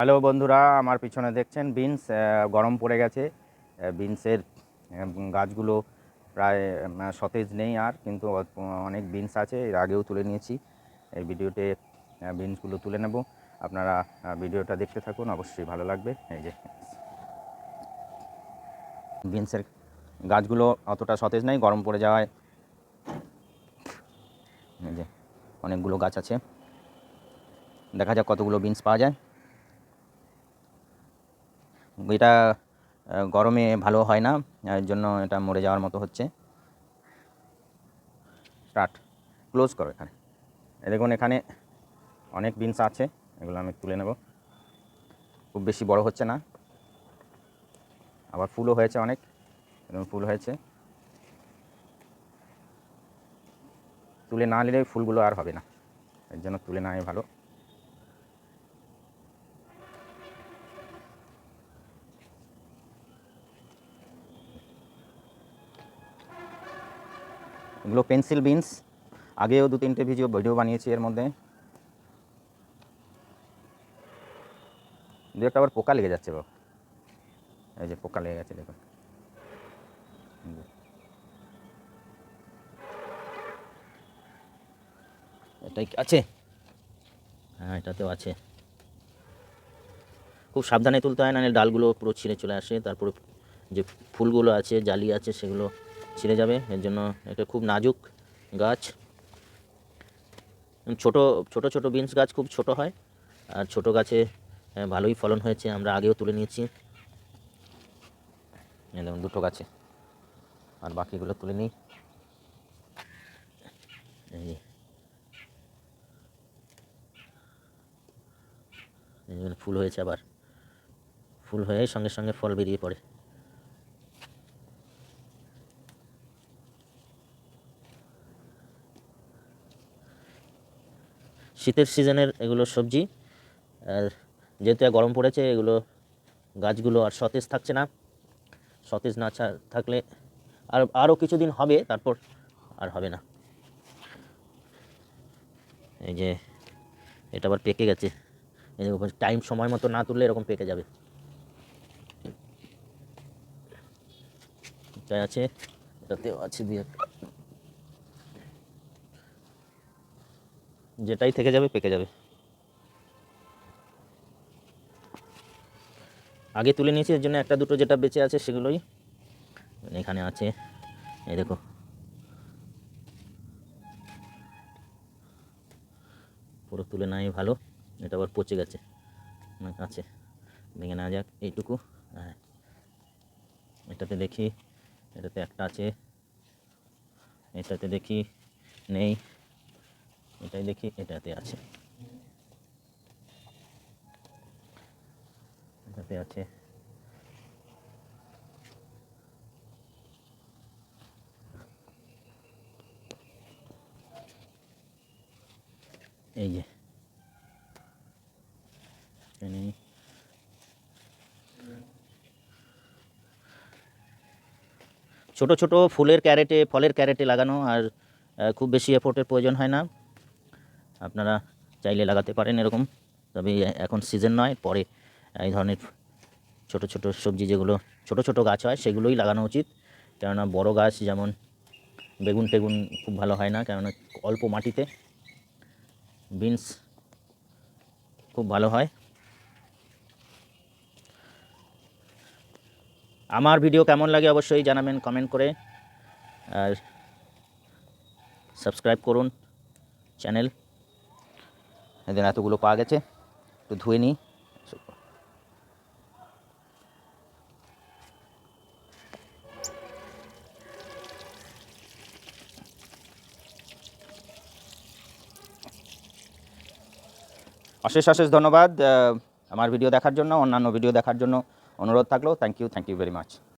Hello বন্ধুরা, আমার পিছনে দেখছেন বিনস গরম পড়ে গেছে। বিনসের গাছগুলো প্রায় সতেজ নেই আর, কিন্তু অনেক বিনস আছে, এর আগেও তুলে নিয়েছি। এই ভিডিওতে বিনসগুলো তুলে নেব। আপনারা ভিডিওটা দেখতে থাকুন, অবশ্যই ভালো লাগবে। এই যে, বিনসের গাছগুলো অতটা সতেজ নেই, গরম পড়ে যাওয়ায়। এই যে, অনেকগুলো গাছ আছে। দেখা যাক কতগুলো বিনস পাওয়া যায়। এটা গরমে ভালো হয় না, এর জন্য এটা মরে যাওয়ার মতো হচ্ছে। স্টার্ট ক্লোজ করো এখানে। দেখুন এখানে অনেক বিনস আছে, এগুলো আমি তুলে নেব। খুব বেশি বড় হচ্ছে না। আবার ফুলও হয়েছে অনেক, এরকম ফুল হয়েছে। তুলে না নিলে ফুলগুলো আর হবে না, এর জন্য তুলে নেওয়াই ভালো। এগুলো পেন্সিল বিনস আগেও দু তিনটে ভিডিও ভিডিও বানিয়েছি এর মধ্যে দু একটা আবার পোকা লেগে যাচ্ছে বাবা এই যে পোকা লেগে গেছে দেখুন এটাই আছে হ্যাঁ এটাতেও আছে খুব সাবধানে তুলতে হয় না ডালগুলো পুরো ছিঁড়ে চলে আসে তারপরে যে ফুলগুলো আছে জালি আছে সেগুলো ছিঁড়ে যাবে। এর জন্য এটা খুব নাজুক গাছ। ছোট ছোট ছোট বিনস গাছ খুব ছোট হয়। আর ছোট গাছে ভালোই ফলন হয়েছে, আমরা আগেও তুলে নিয়েছি। দেখুন, দুটো গাছে। আর বাকিগুলো তুলে নিই। ফুল হয়েছে আবার। ফুল হয়ে সঙ্গে সঙ্গে ফল বেরিয়ে পড়ে। শীতের সিজনের এগুলো সবজি, আর যেহেতু গরম পড়েছে, এগুলো গাছগুলো আর সতেজ থাকছে না। সতেজ না থাকলে আর, আরও কিছুদিন হবে, তারপর আর হবে না। এই যে এটা আবার পেকে গেছে। টাইম সময় মতো না তুললে এরকম পেকে যাবে। এটাই আছে, এটাতেও আছে দুই যেটাই থেকে যাবে, পেকে যাবে। আগে তুলে নিয়েছি, এর জন্য একটা দুটো যেটা বেঁচে আছে সেগুলোই। এখানে আছে, এই দেখো। পুরো তুলে নাই ভালো, এটা আবার পচে গেছে। অনেক আছে। ভেঙে নেওয়া যাক, এইটুকু। হ্যাঁ। এটাতে দেখি, এটাতে একটা আছে। এটাতে দেখি, নেই। এটাই দেখি, এটাতে আছে। এটাতে আছে। এই যে। এখানে ছোট ছোট ফুলের ক্যারেটে, ফলের ক্যারেটে লাগানো আর খুব বেশি এফোর্টের প্রয়োজন হয় না। আপনারা চাইলে লাগাতে পারেন এরকম। তবে এখন সিজন নয়, পরে এই ধরনের ছোট ছোট সবজি যেগুলো, ছোট ছোট গাছ হয়, সেগুলোই লাগানো উচিত। কেননা বড় গাছ যেমন বেগুন টেগুন খুব ভালো হয় না, কেননা অল্প মাটিতে বিনস খুব ভালো হয়। আমার ভিডিও কেমন লাগে অবশ্যই জানাবেন কমেন্ট করে। আর সাবস্ক্রাইব করুন চ্যানেল এদিন এতগুলো পাওয়া গেছে, একটু ধুয়ে নিই। অশেষ অশেষ ধন্যবাদ আমার ভিডিও দেখার জন্য, অন্যান্য ভিডিও দেখার জন্য অনুরোধ থাকল thank you thank you very much